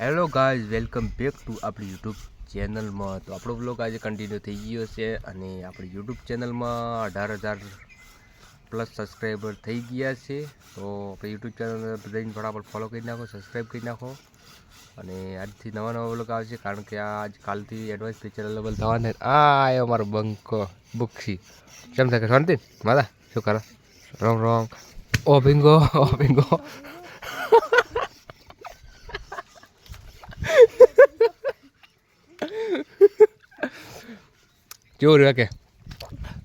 Hello guys welcome back to આપણી YouTube ચેનલમાં તો આપણો બ્લોગ આજે કન્ટિન્યુ થઈ ગયો છે અને આપણી યુટ્યુબ ચેનલમાં અઢાર હજાર પ્લસ સબસ્ક્રાઈબર થઈ ગયા છે. તો આપણી યુટ્યુબ ચેનલ બધાને ફટાફટ ફોલો કરી નાખો સબસ્ક્રાઈબ કરી નાખો. અને આજથી નવા નવા બ્લોગ આવશે કારણ કે આ આજ કાલથી એડવાન્સ ફીચર અવેલેબલ થવાના આ આવ્યો મારો બંકો, બુક્ષી. કેમ થાય શાંતિ? મારા, શું કરો? રોંગ રોંગ ઓ ભીંગો ઓ ભીંગો. કેવું રહ્યો કે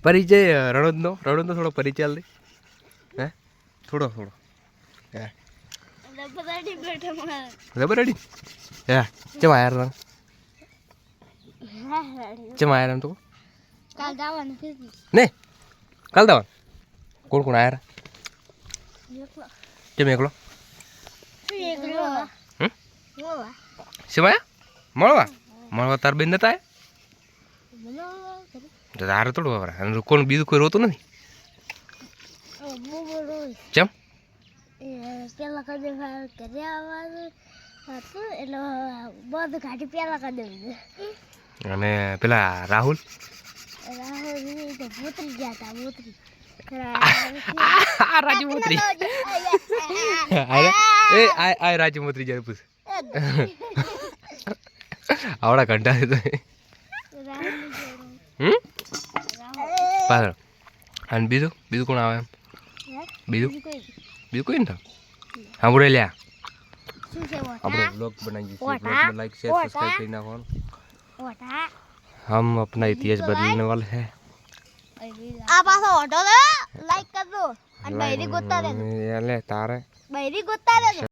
પરિચય રણોદનો. રણોદનો થોડો પરિચય દે. હે? થોડો થોડો. હે? જબર રેડી હે? ચમ આયાર રણ ચમ આયાર એમ તો? કાલ જવાનું ફીરકી ને. કાલ દાવન કોણ કોણ આયાર કેમ એકલો? હમ? શિવાય? મળવા? મળવા તાર બેન નતા આયા? તો તારે થોડું અને કોણ બીજું કોઈ રોતું નથી? ચમ? પેલા કદી ઘરે આવવાનું હતું એટલે બધું ઘાટી પેલા કરી અને પેલા રાહુલ? રાહુલ તો ભૂતરી ગયા હતા એ જાય પૂછ. આવડા તો હમ પાછળ. અને બીજું? બીજું કોણ આવે બીજું? બીજું કોઈ ને સાંભળે લ્યા. આપણે બ્લોગ બનાવીએ છીએ. બ્લોગને લાઈક શેર સબસ્ક્રાઇબ કરી નાખવાનું. હમ અપના ઇતિહાસ બદલને વાલે હે. આ પાછો ઓટો લાઈક કરજો અને બૈરી ગોતતા રહેજો. એટલે તારે. બૈરી ગોતતા રહેજો.